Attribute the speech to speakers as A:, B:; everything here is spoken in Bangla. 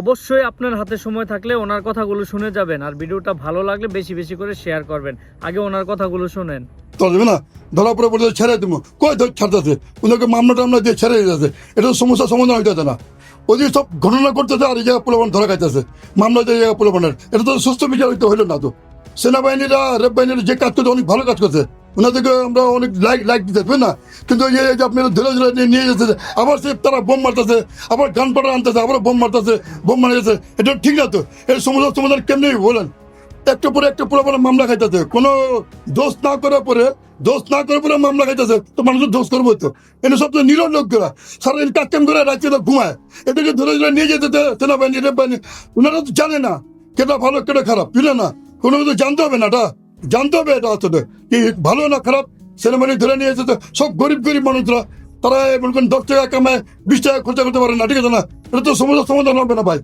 A: অবশ্যই আপনার হাতে সময় থাকলে ওনার কথাগুলো শুনে যাবেন আর ভিডিওটা ভালো লাগলে বেশি বেশি করে শেয়ার করবেন। আগে ওনার কথাগুলো শুনেন।
B: না, ধরা পড়ে কই ছাড়তেছে? ওদেরকে মামলা টামলা দিয়ে দিতেছে। এটা সমাধান না। ওদের সব ঘটনা আর এই ধরা খাইতেছে। এটা তো সুস্থ হইতে সেনাবাহিনীরা, রেপ বাহিনীরা যে কাজ করছে, অনেক ভালো কাজ করছে। ওনাদেরকে আমরা অনেক লাইক লাইক দিতে বুঝলেন না? কিন্তু এই যে আপনারা ধরে ধরে নিয়ে যেতেছে আবার সে তারা বোম মারতেছে, আবার গান পাটা আনতেছে, আবার বোম মারতেছে, বোম মারা যাচ্ছে এটা ঠিক না তো। এর সমস্যার সমাধান কেমনি বলেন? একটা পরে একটা পুরো পরে মামলা খাইতেছে। কোনো দোষ না করার পরে দোষ না করার পরে মামলা খাইতেছে, তো মানুষের দোষ করব তো। এটা সব তো নিরল লোকরা সারাদিন কাজ কাম করে রাত্রে ঘুমায়। এটাকে ধরে ধরে নিয়ে যেতে সেনাবাহিনী রেপাহিনী ওনারা তো জানে না, কেটা ভালো, কেটা খারাপ বুঝলে না? কোনো কিছু জানতে হবে না, এটা। জানতে হবে এটা আসলে কি ভালো না খারাপ সেনাবাহিনী ধরে নিয়ে এসেছে, সব গরিব গরিব মানুষরা। তারা মনে দশ টাকা কামায়, বিশ টাকা খরচা করতে পারে না, ঠিক আছে না? এটা তো সমস্যার সমাধান হবে না ভাই।